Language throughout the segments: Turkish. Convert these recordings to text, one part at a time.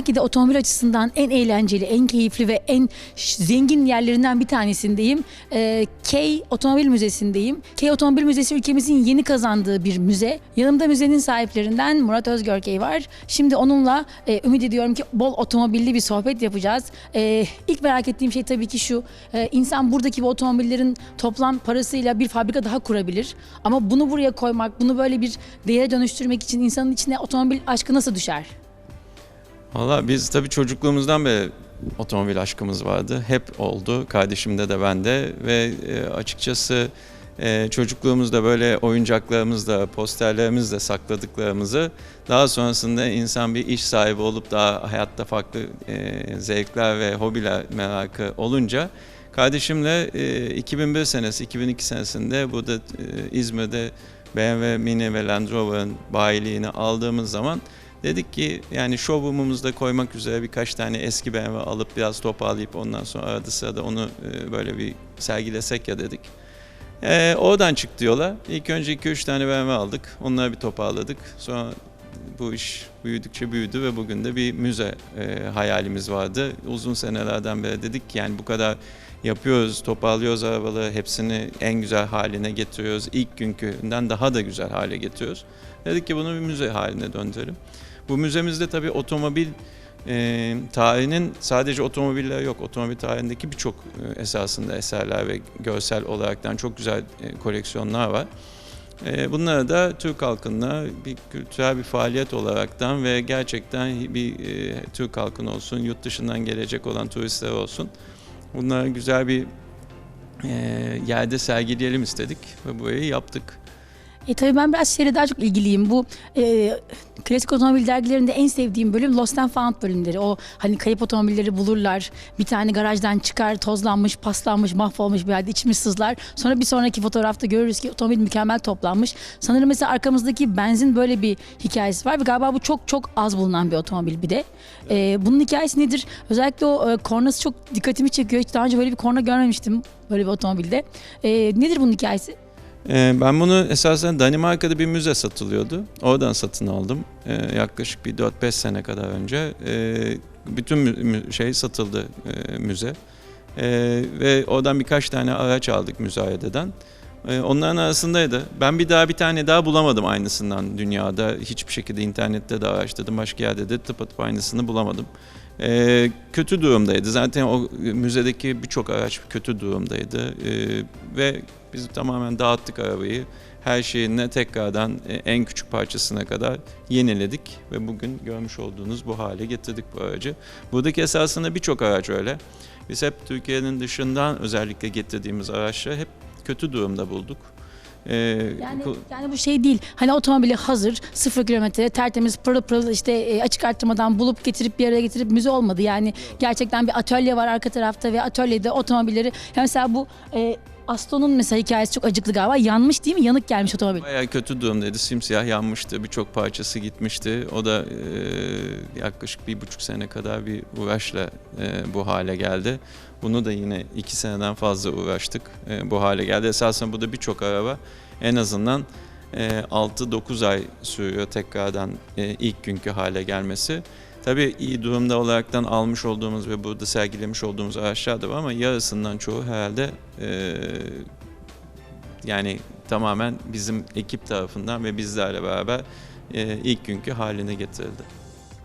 belki de otomobil açısından en eğlenceli, en keyifli ve en zengin yerlerinden bir tanesindeyim. Ee, K Otomobil Müzesi'ndeyim. K Otomobil Müzesi ülkemizin yeni kazandığı bir müze. Yanımda müzenin sahiplerinden Murat Özgörkey var. Şimdi onunla e, ümit ediyorum ki bol otomobilli bir sohbet yapacağız. Ee, ilk merak ettiğim şey tabii ki şu. Ee, insan buradaki bu otomobillerin toplam parasıyla bir fabrika daha kurabilir. Ama bunu buraya koymak, bunu böyle bir değere dönüştürmek için insanın içine otomobil aşkı nasıl düşer? Valla biz tabii çocukluğumuzdan beri otomobil aşkımız vardı. Hep oldu. Kardeşimde de bende ve e, açıkçası e, çocukluğumuzda böyle oyuncaklarımızda, posterlerimizde sakladıklarımızı daha sonrasında insan bir iş sahibi olup daha hayatta farklı e, zevkler ve hobiler merakı olunca kardeşimle e, 2001 senesi, 2002 senesinde burada İzmir'de BMW Mini ve Land Rover'ın bayiliğini aldığımız zaman Dedik ki yani showroom'umuzda koymak üzere birkaç tane eski BMW alıp biraz toparlayıp ondan sonra arada sırada onu e, böyle bir sergilesek ya dedik. E, oradan çıktı yola. İlk önce 2-3 tane BMW aldık. Onları bir toparladık. Sonra bu iş büyüdükçe büyüdü ve bugün de bir müze e, hayalimiz vardı. Uzun senelerden beri dedik ki yani bu kadar yapıyoruz, toparlıyoruz arabaları, hepsini en güzel haline getiriyoruz. İlk günkünden daha da güzel hale getiriyoruz. Dedik ki bunu bir müze haline döndürelim. Bu müzemizde tabii otomobil e, tarihinin sadece otomobiller yok. Otomobil tarihindeki birçok e, esasında eserler ve görsel olaraktan çok güzel e, koleksiyonlar var. E, bunları da Türk halkına bir kültürel bir faaliyet olaraktan ve gerçekten bir e, Türk halkın olsun, yurt dışından gelecek olan turistler olsun. Bunları güzel bir e, yerde sergileyelim istedik ve burayı yaptık. E tabii ben biraz şeyle daha çok ilgiliyim. Bu e, klasik otomobil dergilerinde en sevdiğim bölüm Lost and Found bölümleri. O hani kayıp otomobilleri bulurlar. Bir tane garajdan çıkar, tozlanmış, paslanmış, mahvolmuş bir halde içimiz sızlar. Sonra bir sonraki fotoğrafta görürüz ki otomobil mükemmel toplanmış. Sanırım mesela arkamızdaki benzin böyle bir hikayesi var ve galiba bu çok çok az bulunan bir otomobil bir de. E, bunun hikayesi nedir? Özellikle o e, kornası çok dikkatimi çekiyor. Hiç daha önce böyle bir korna görmemiştim böyle bir otomobilde. E, nedir bunun hikayesi? Ee, Ben bunu esasen Danimarka'da bir müze satılıyordu. Oradan satın aldım. Ee, Yaklaşık bir 4-5 sene kadar önce. Ee, Bütün şey satıldı müze. Ve oradan birkaç tane araç aldık müzayededen. Onların arasındaydı. Ben bir daha bir tane daha bulamadım aynısından dünyada. Hiçbir şekilde internette de araştırdım. Başka yerde de tıpatıp aynısını bulamadım. Ee, kötü durumdaydı. Zaten o müzedeki birçok araç kötü durumdaydı. Ee, ve biz tamamen dağıttık arabayı. Her şeyine tekrardan e, en küçük parçasına kadar yeniledik ve bugün görmüş olduğunuz bu hale getirdik bu aracı. Buradaki esasında birçok araç öyle. Biz hep Türkiye'nin dışından özellikle getirdiğimiz araçları hep kötü durumda bulduk. Ee, Yani, yani bu şey değil. Hani otomobili hazır, sıfır kilometre, tertemiz, pırıl pırıl işte e, açık arttırmadan bulup getirip bir araya getirip müze olmadı. Yani gerçekten bir atölye var arka tarafta ve atölyede otomobilleri. Ya mesela bu e, Aston'un mesela hikayesi çok acıklı galiba. Yanmış değil mi? Yanık gelmiş otomobil. Bayağı kötü durumdaydı. Simsiyah yanmıştı. Birçok parçası gitmişti. O da e, yaklaşık bir buçuk sene kadar bir uğraşla e, bu hale geldi. Bunu da yine iki seneden fazla uğraştık. E, bu hale geldi. Esasında burada birçok araba en azından e, 6-9 ay sürüyor tekrardan e, ilk günkü hale gelmesi. Tabii iyi durumda olaraktan almış olduğumuz ve burada sergilemiş olduğumuz araçlar da var ama yarısından çoğu herhalde e, yani tamamen bizim ekip tarafından ve bizlerle beraber e, ilk günkü haline getirildi.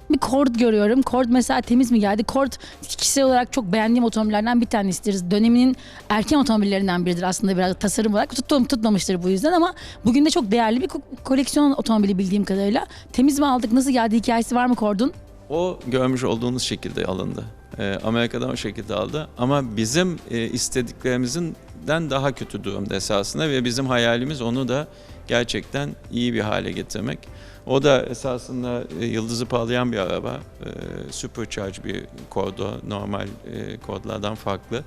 Bir Cord görüyorum. Cord mesela temiz mi geldi? Cord kişisel olarak çok beğendiğim otomobillerden bir tanesidir. Döneminin erken otomobillerinden biridir aslında biraz tasarım olarak. Tuttum, tutmamıştır bu yüzden ama bugün de çok değerli bir ko- koleksiyon otomobili bildiğim kadarıyla. Temiz mi aldık? Nasıl geldi? Hikayesi var mı Cord'un? O görmüş olduğunuz şekilde alındı. E, Amerika'dan o şekilde aldı ama bizim e, istediklerimizden daha kötü durumda esasında ve bizim hayalimiz onu da gerçekten iyi bir hale getirmek. O da esasında e, yıldızı parlayan bir araba. E, supercharge bir kodu, normal e, kodlardan farklı.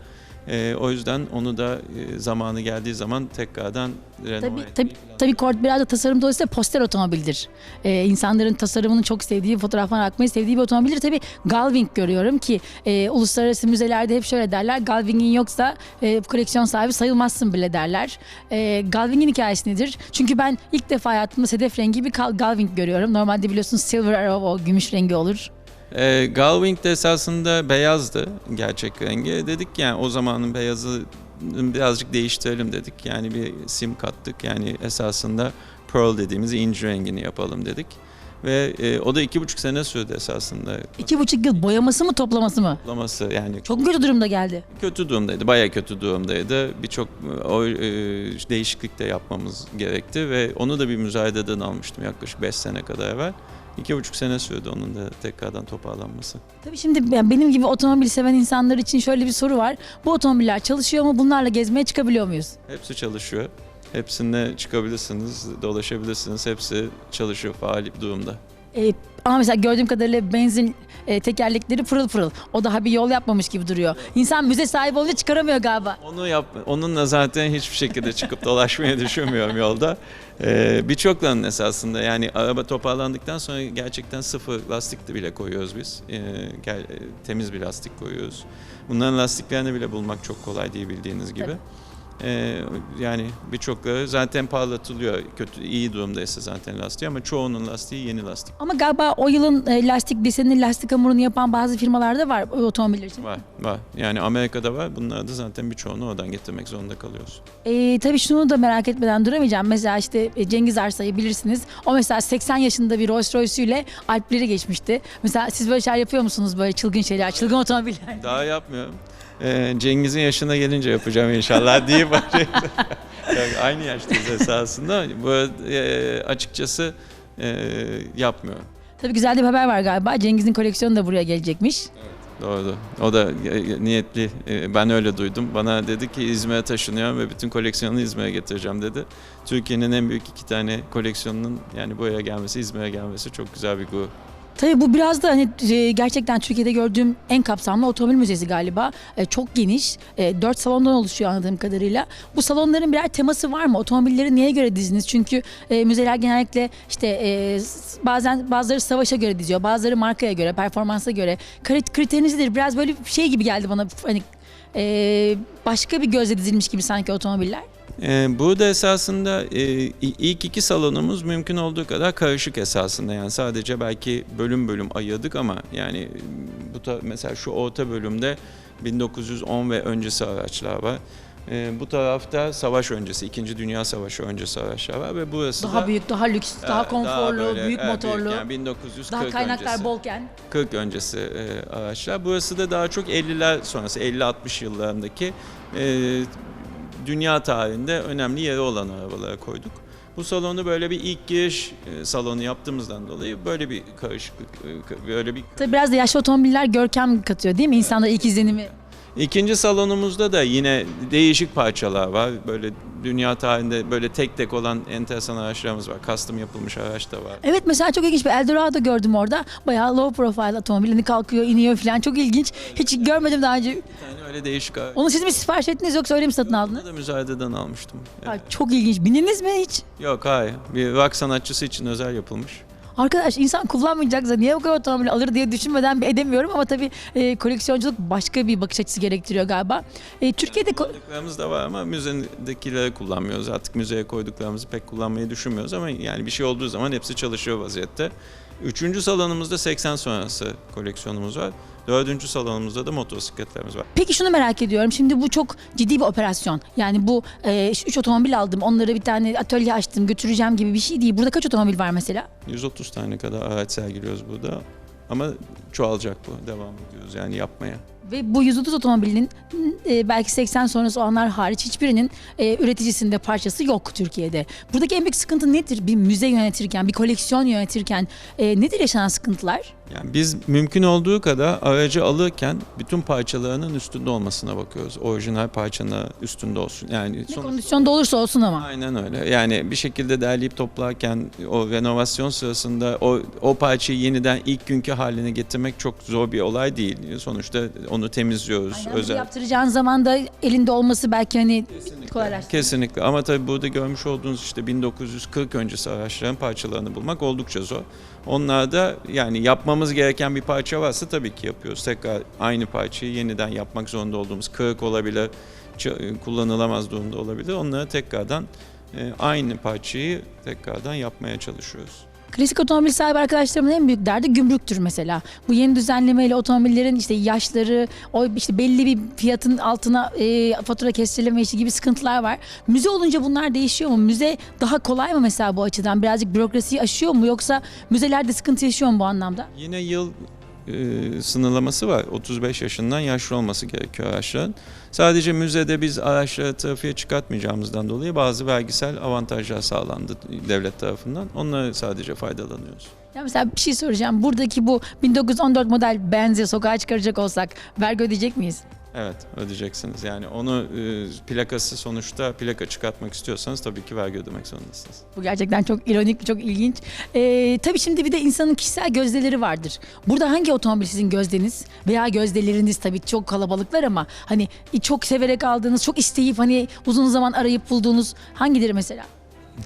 E, o yüzden onu da e, zamanı geldiği zaman tekrardan renove Tabii, etmeyi tabii, tabii Cord biraz da tasarım dolayısıyla poster otomobildir. Ee, insanların tasarımını çok sevdiği, fotoğraflarına bakmayı sevdiği bir otomobildir. Tabii Galving görüyorum ki e, uluslararası müzelerde hep şöyle derler. Galving'in yoksa e, koleksiyon sahibi sayılmazsın bile derler. E, Galving'in hikayesi nedir? Çünkü ben ilk defa hayatımda sedef rengi bir Gal- Galving görüyorum. Normalde biliyorsunuz silver arrow o gümüş rengi olur. E, Gullwing de esasında beyazdı gerçek rengi. Dedik yani o zamanın beyazı birazcık değiştirelim dedik. Yani bir sim kattık. Yani esasında pearl dediğimiz inci rengini yapalım dedik. Ve e, o da iki buçuk sene sürdü esasında. İki buçuk yıl boyaması mı toplaması mı? Toplaması yani Çok kötü durumda geldi. kötü durumdaydı. Bayağı kötü durumdaydı. Birçok e, o, e, değişiklik de yapmamız gerekti ve onu da bir müzayededen almıştım yaklaşık 5 sene kadar evvel. İki buçuk sene sürdü onun da tekrardan toparlanması. Tabii şimdi benim gibi otomobil seven insanlar için şöyle bir soru var. Bu otomobiller çalışıyor mu? Bunlarla gezmeye çıkabiliyor muyuz? Hepsi çalışıyor. Hepsinde çıkabilirsiniz, dolaşabilirsiniz. Hepsi çalışıyor, faal durumda. Ee, ama mesela gördüğüm kadarıyla benzin e, tekerlekleri pırıl pırıl. O daha bir yol yapmamış gibi duruyor. İnsan müze sahibi olunca çıkaramıyor galiba. Onu yap, onunla zaten hiçbir şekilde çıkıp dolaşmayı düşünmüyorum yolda. Ee, Birçoklarının esasında yani araba toparlandıktan sonra gerçekten sıfır lastik de bile koyuyoruz biz. Ee, gel, e, temiz bir lastik koyuyoruz. Bunların lastiklerini bile bulmak çok kolay değil bildiğiniz gibi. Ee, yani birçokları zaten parlatılıyor. Kötü iyi durumdaysa zaten lastiği ama çoğunun lastiği yeni lastik. Ama galiba o yılın e, lastik desenini, lastik hamurunu yapan bazı firmalar da var o otomobiller için. Var, var. Yani Amerika'da var. Bunlar da zaten birçoğunu oradan getirmek zorunda kalıyoruz. Ee, tabii şunu da merak etmeden duramayacağım. Mesela işte e, Cengiz Arsa'yı bilirsiniz. O mesela 80 yaşında bir Rolls Royce ile Alpleri geçmişti. Mesela siz böyle şeyler yapıyor musunuz? Böyle çılgın şeyler, çılgın otomobiller. Daha yapmıyorum. Ee, Cengiz'in yaşına gelince yapacağım inşallah diye başlayayım. Yani aynı yaştayız esasında. Bu e, açıkçası e, yapmıyorum. Tabii güzel bir haber var galiba. Cengiz'in koleksiyonu da buraya gelecekmiş. Doğru. O da e, niyetli. E, Ben öyle duydum. Bana dedi ki İzmir'e taşınıyorum ve bütün koleksiyonunu İzmir'e getireceğim dedi. Türkiye'nin en büyük iki tane koleksiyonunun yani buraya gelmesi, İzmir'e gelmesi çok güzel bir gurur. Tabii bu biraz da hani e, gerçekten Türkiye'de gördüğüm en kapsamlı otomobil müzesi galiba. E, Çok geniş. E, Dört salondan oluşuyor anladığım kadarıyla. Bu salonların birer teması var mı? Otomobilleri neye göre dizdiniz? Çünkü e, müzeler genellikle işte e, bazen bazıları savaşa göre diziyor. Bazıları markaya göre, performansa göre. Krit- Kriteriniz nedir? Biraz böyle şey gibi geldi bana. Hani e, başka bir gözle dizilmiş gibi sanki otomobiller. Ee, burada esasında e, ilk iki salonumuz mümkün olduğu kadar karışık esasında yani sadece belki bölüm bölüm ayırdık ama yani e, bu ta, mesela şu orta bölümde 1910 ve öncesi araçlar var. Ee, bu tarafta savaş öncesi, 2. Dünya Savaşı öncesi araçlar var ve burası Daha da büyük, daha lüks, daha e, konforlu, böyle, büyük e, motorlu. yani 1940 daha kaynaklar öncesi. bolken. 40 öncesi e, araçlar. Burası da daha çok 50'ler sonrası, 50-60 yıllarındaki e, dünya tarihinde önemli yeri olan arabalara koyduk. Bu salonu böyle bir ilk giriş e, salonu yaptığımızdan dolayı böyle bir karışıklık, e, böyle bir Tabii biraz da yaşlı otomobiller görkem katıyor değil mi? İnsanlar ilk izlenimi. İkinci salonumuzda da yine değişik parçalar var. Böyle dünya tarihinde böyle tek tek olan enteresan araçlarımız var. Custom yapılmış araç da var. Evet mesela çok ilginç bir Eldorado gördüm orada. Bayağı low profile otomobil. Hani kalkıyor, iniyor falan. Çok ilginç. Hiç görmedim daha önce. Bir tane öyle değişik araç. Onu siz mi sipariş ettiniz yoksa öyle mi satın aldınız? Onu da müzayededen almıştım. Ha, çok ilginç. Bindiniz mi hiç? Yok hayır. Bir rock sanatçısı için özel yapılmış. Arkadaş insan kullanmayacaksa niye bu kadar otomobil alır diye düşünmeden bir edemiyorum ama tabii e, koleksiyonculuk başka bir bakış açısı gerektiriyor galiba. E, Türkiye'de ko- Kullandıklarımız da var ama müzedekileri kullanmıyoruz. Artık müzeye koyduklarımızı pek kullanmayı düşünmüyoruz ama yani bir şey olduğu zaman hepsi çalışıyor vaziyette. Üçüncü salonumuzda 80 sonrası koleksiyonumuz var. Dördüncü salonumuzda da motosikletlerimiz var. Peki şunu merak ediyorum. Şimdi bu çok ciddi bir operasyon. Yani bu e, şu üç otomobil aldım. Onları bir tane atölye açtım. Götüreceğim gibi bir şey değil. Burada kaç otomobil var mesela? 130 tane kadar araç sergiliyoruz burada. Ama çoğalacak bu. Devam ediyoruz yani yapmaya. Ve bu 130 otomobilin e, belki 80 sonrası olanlar hariç hiçbirinin e, üreticisinde parçası yok Türkiye'de. Buradaki en büyük sıkıntı nedir? Bir müze yönetirken, bir koleksiyon yönetirken e, nedir yaşanan sıkıntılar? Yani biz mümkün olduğu kadar aracı alırken bütün parçalarının üstünde olmasına bakıyoruz. Orijinal parçanın üstünde olsun. Yani Ne kondisyonda olursa olsun ama. Aynen öyle. Yani bir şekilde derleyip toplarken o renovasyon sırasında o o parçayı yeniden ilk günkü haline getirmek çok zor bir olay değil. Sonuçta onu temizliyoruz. Aynen, özel. yaptıracağın zaman da elinde olması belki hani kolaylaştırır. Kesinlikle ama tabii burada görmüş olduğunuz işte 1940 öncesi araçların parçalarını bulmak oldukça zor. Onlarda yani yapmamız gereken bir parça varsa tabii ki yapıyoruz. Tekrar aynı parçayı yeniden yapmak zorunda olduğumuz kırık olabilir, kullanılamaz durumda olabilir. Onları tekrardan e, aynı parçayı tekrardan yapmaya çalışıyoruz. Klasik otomobil sahibi arkadaşlarımın en büyük derdi gümrüktür mesela. Bu yeni düzenlemeyle otomobillerin işte yaşları, o işte belli bir fiyatın altına e, fatura kestirilme işi gibi sıkıntılar var. Müze olunca bunlar değişiyor mu? Müze daha kolay mı mesela bu açıdan? Birazcık bürokrasiyi aşıyor mu yoksa müzelerde sıkıntı yaşıyor mu bu anlamda? Yine yıl e, sınırlaması var. 35 yaşından yaşlı olması gerekiyor araçların. Sadece müzede biz araçları trafiğe çıkartmayacağımızdan dolayı bazı vergisel avantajlar sağlandı devlet tarafından. Onları sadece faydalanıyoruz. Ya mesela bir şey soracağım. Buradaki bu 1914 model Benz'i sokağa çıkaracak olsak vergi ödeyecek miyiz? Evet ödeyeceksiniz. Yani onu e, plakası sonuçta plaka çıkartmak istiyorsanız tabii ki vergi ödemek zorundasınız. Bu gerçekten çok ironik, çok ilginç. Ee, tabii şimdi bir de insanın kişisel gözdeleri vardır. Burada hangi otomobil sizin gözdeniz veya gözdeleriniz tabii çok kalabalıklar ama hani çok severek aldığınız, çok isteyip hani uzun zaman arayıp bulduğunuz hangileri mesela?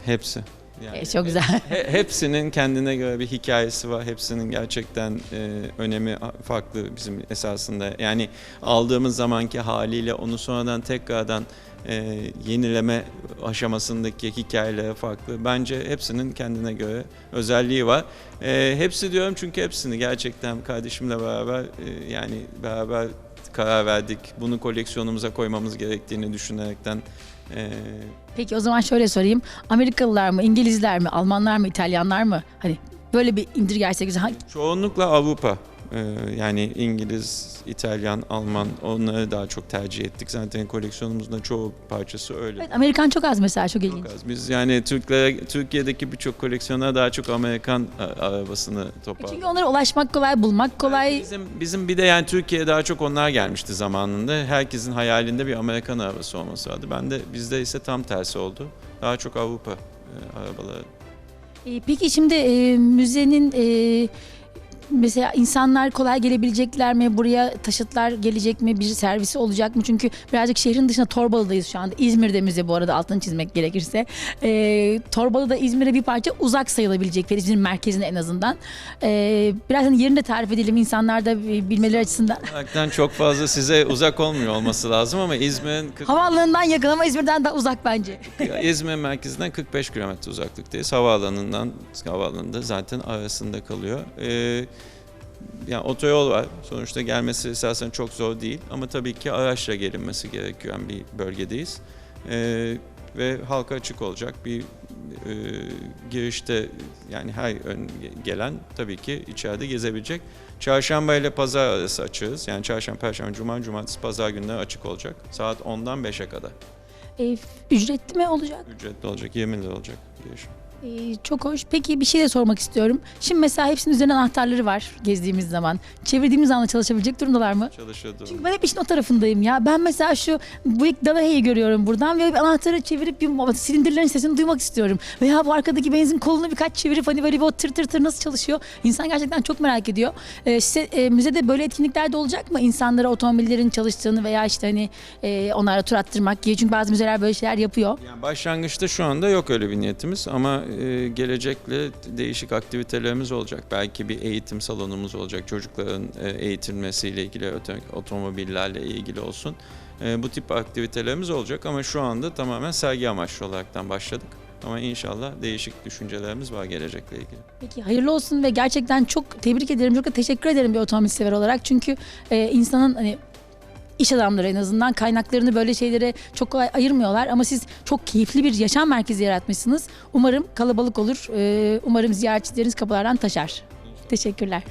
Hepsi. Yani Ee, çok güzel. he- hepsinin kendine göre bir hikayesi var. Hepsinin gerçekten e, önemi farklı bizim esasında. Yani aldığımız zamanki haliyle onu sonradan tekrardan e, yenileme aşamasındaki hikayeleri farklı. Bence hepsinin kendine göre özelliği var. E, hepsi diyorum çünkü hepsini gerçekten kardeşimle beraber e, yani beraber karar verdik. Bunu koleksiyonumuza koymamız gerektiğini düşünerekten e, Peki o zaman şöyle sorayım. Amerikalılar mı, İngilizler mi, Almanlar mı, İtalyanlar mı? Hani böyle bir indirgersek güzel. Çoğunlukla Avrupa. Ee, Yani İngiliz, İtalyan, Alman onları daha çok tercih ettik. Zaten koleksiyonumuzun da çoğu parçası öyle. Evet, Amerikan çok az mesela çok ilginç. Çok az. Biz yani Türklere, Türkiye'deki birçok koleksiyonlar daha çok Amerikan a- arabasını toparladık. Çünkü onlara ulaşmak kolay, bulmak kolay. Bizim, bizim bir de yani Türkiye'ye daha çok onlar gelmişti zamanında. Herkesin hayalinde bir Amerikan arabası olması vardı. Ben de bizde ise tam tersi oldu. Daha çok Avrupa e, arabaları. Ee, Peki şimdi e, müzenin e, mesela insanlar kolay gelebilecekler mi? Buraya taşıtlar gelecek mi? Bir servisi olacak mı? Çünkü birazcık şehrin dışında Torbalı'dayız şu anda. İzmir'de müze bu arada altını çizmek gerekirse. Ee, Torbalı'da İzmir'e bir parça uzak sayılabilecek. ve İzmir'in merkezine en azından. Ee, biraz hani yerini de tarif edelim insanlar da bilmeleri açısından. Olaraktan çok fazla size uzak olmuyor olması lazım ama İzmir'in 40 Havaalanından yakın ama İzmir'den daha uzak bence. İzmir merkezinden 45 kilometre uzaklıktayız. Havaalanından, havaalanında zaten arasında kalıyor. Ee, yani otoyol var. Sonuçta gelmesi esasen çok zor değil. Ama tabii ki araçla gelinmesi gereken bir bölgedeyiz. Ee, ve halka açık olacak bir e, girişte yani her ön gelen tabii ki içeride gezebilecek. Çarşamba ile pazar arası açığız. Yani çarşamba, perşembe, cuma, cumartesi, pazar günleri açık olacak. Saat 10'dan 5'e kadar. Ee, ücretli mi olacak? Ücretli olacak, 20 lira olacak girişim. Ee, çok hoş. Peki bir şey de sormak istiyorum. Şimdi mesela hepsinin üzerine anahtarları var gezdiğimiz zaman. Çevirdiğimiz anda çalışabilecek durumdalar mı? Çalışıyordu. Çünkü ben hep işin o tarafındayım ya. Ben mesela şu Buick Dalahe'yi görüyorum buradan ve bir anahtarı çevirip bir silindirlerin sesini duymak istiyorum. Veya bu arkadaki benzin kolunu birkaç çevirip hani böyle bir o tır tır tır nasıl çalışıyor? İnsan gerçekten çok merak ediyor. Ee, size, e, müzede böyle etkinlikler de olacak mı? İnsanlara otomobillerin çalıştığını veya işte hani e, onlara tur attırmak gibi. Çünkü bazı müzeler böyle şeyler yapıyor. Yani başlangıçta şu anda yok öyle bir niyetimiz ama e, gelecekle değişik aktivitelerimiz olacak. Belki bir eğitim salonumuz olacak. Çocukların e, eğitilmesiyle ilgili, oto- otomobillerle ilgili olsun. E, bu tip aktivitelerimiz olacak ama şu anda tamamen sergi amaçlı olaraktan başladık. Ama inşallah değişik düşüncelerimiz var gelecekle ilgili. Peki hayırlı olsun ve gerçekten çok tebrik ederim. Çok da teşekkür ederim bir otomobil sever olarak. Çünkü e, insanın hani iş adamları en azından kaynaklarını böyle şeylere çok kolay ayırmıyorlar ama siz çok keyifli bir yaşam merkezi yaratmışsınız. Umarım kalabalık olur. E, umarım ziyaretçileriniz kapılardan taşar. Teşekkürler.